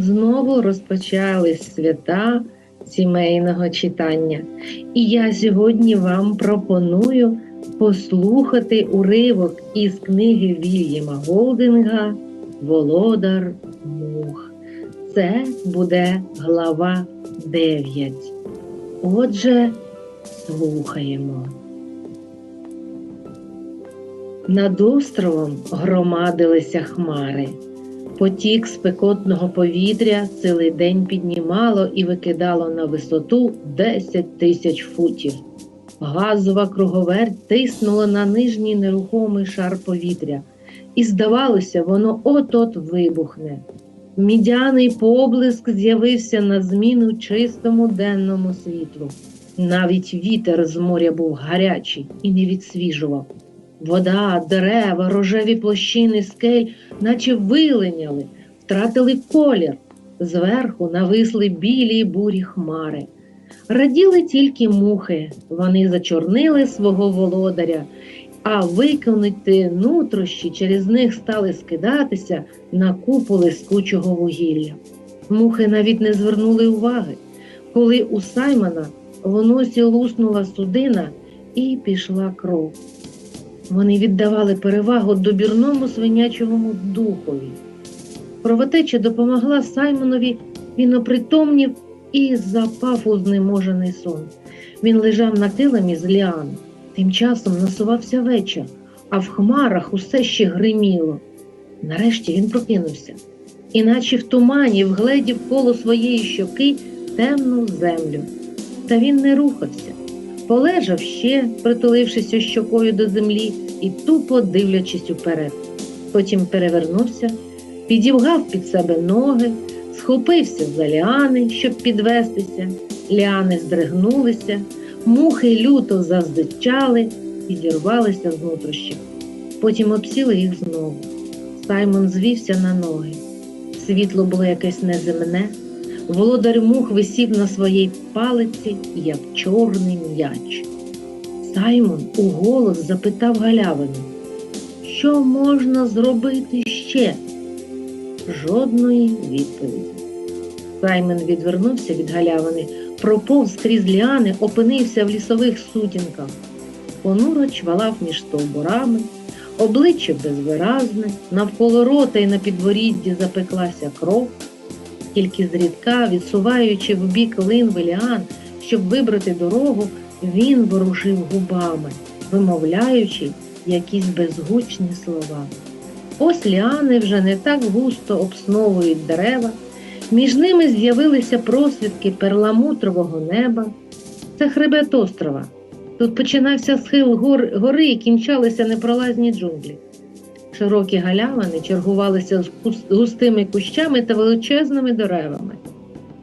знову розпочались свята сімейного читання. І я сьогодні вам пропоную послухати уривок із книги Вільяма Голдинга Володар Мух. Це буде глава 9. Отже, слухаємо. Над островом громадилися хмари. Потік спекотного повітря цілий день піднімало і викидало на висоту 10 тисяч футів. Газова круговерть тиснула на нижній нерухомий шар повітря, і, здавалося, воно от-от вибухне. Мідяний поблиск з'явився на зміну чистому денному світлу. Навіть вітер з моря був гарячий і не відсвіжував. Вода, дерева, рожеві площини скель, наче вилиняли, втратили колір. Зверху нависли білі й бурі хмари. Раділи тільки мухи, вони зачорнили свого володаря, а виконати нутрощі через них стали скидатися на купу лискучого вугілля. Мухи навіть не звернули уваги, коли у Саймона в носі луснула судина і пішла кров. Вони віддавали перевагу добірному свинячому духові. Кровотеча допомогла Саймонові, він опритомнів і запав у знеможений сон. Він лежав на килимі з ліан. Тим часом насувався вечір, а в хмарах усе ще гриміло. Нарешті він прокинувся, іначе в тумані вгледів коло своєї щоки темну землю. Та він не рухався полежав ще, притулившися щокою до землі і тупо дивлячись уперед. Потім перевернувся, підівгав під себе ноги, схопився за ліани, щоб підвестися. Ліани здригнулися, мухи люто заздичали і зірвалися з нутрощів. Потім обсіли їх знову. Саймон звівся на ноги. Світло було якесь неземне. Володар мух висів на своїй палиці, як чорний м'яч. Саймон уголос запитав галявину, що можна зробити ще? Жодної відповіді. Саймон відвернувся від галявини, проповз крізь ліани, опинився в лісових сутінках. Понуро чвалав між стовбурами, обличчя безвиразне, навколо рота і на підворідді запеклася кров тільки зрідка, відсуваючи в бік лин Веліан, щоб вибрати дорогу, він ворушив губами, вимовляючи якісь безгучні слова. Ось ліани вже не так густо обсновують дерева, між ними з'явилися просвідки перламутрового неба. Це хребет острова. Тут починався схил гор, гори і кінчалися непролазні джунглі. Широкі галявини чергувалися з густими кущами та величезними деревами.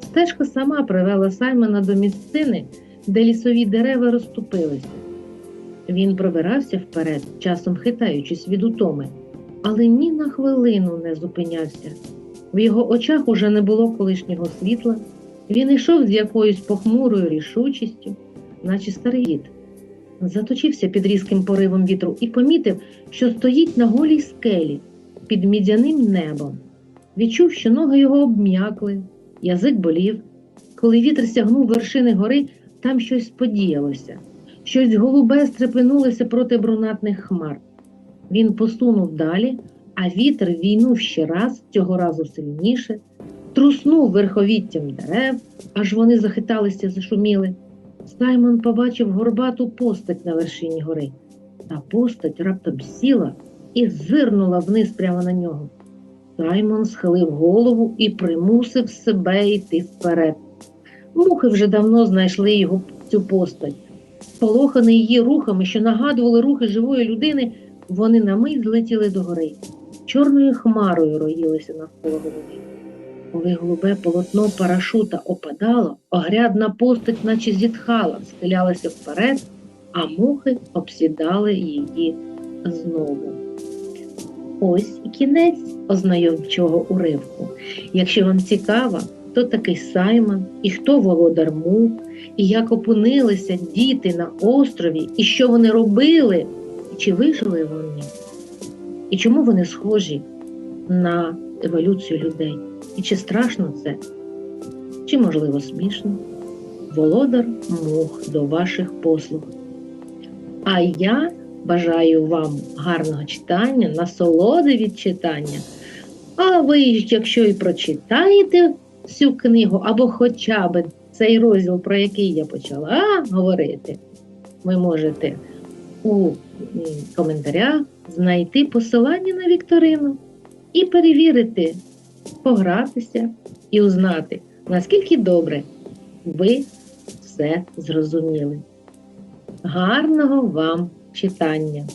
Стежка сама привела Саймона до місцини, де лісові дерева розступилися. Він пробирався вперед, часом хитаючись від утоми, але ні на хвилину не зупинявся. В його очах уже не було колишнього світла. Він йшов з якоюсь похмурою рішучістю, наче старий дід заточився під різким поривом вітру і помітив, що стоїть на голій скелі під мідяним небом. Відчув, що ноги його обм'якли, язик болів. Коли вітер сягнув вершини гори, там щось подіялося, щось голубе стрепенулося проти брунатних хмар. Він посунув далі, а вітер війнув ще раз, цього разу сильніше, труснув верховіттям дерев, аж вони захиталися, зашуміли. Саймон побачив горбату постать на вершині гори. Та постать раптом сіла і зирнула вниз прямо на нього. Саймон схилив голову і примусив себе йти вперед. Мухи вже давно знайшли його цю постать. Полоханий її рухами, що нагадували рухи живої людини, вони на мить злетіли до гори. Чорною хмарою роїлися навколо голови. Коли голубе полотно парашута опадало, огрядна постать, наче зітхала, схилялася вперед, а мухи обсідали її знову. Ось і кінець ознайомчого уривку. Якщо вам цікаво, хто такий Саймон, і хто володар мух, і як опинилися діти на острові, і що вони робили, і чи вижили вони, і чому вони схожі на еволюцію людей. І чи страшно це? Чи, можливо, смішно? Володар мух до ваших послуг. А я бажаю вам гарного читання, насолоди від читання. А ви, якщо і прочитаєте цю книгу, або хоча б цей розділ, про який я почала говорити, ви можете у коментарях знайти посилання на вікторину і перевірити, погратися і узнати, наскільки добре ви все зрозуміли. Гарного вам читання!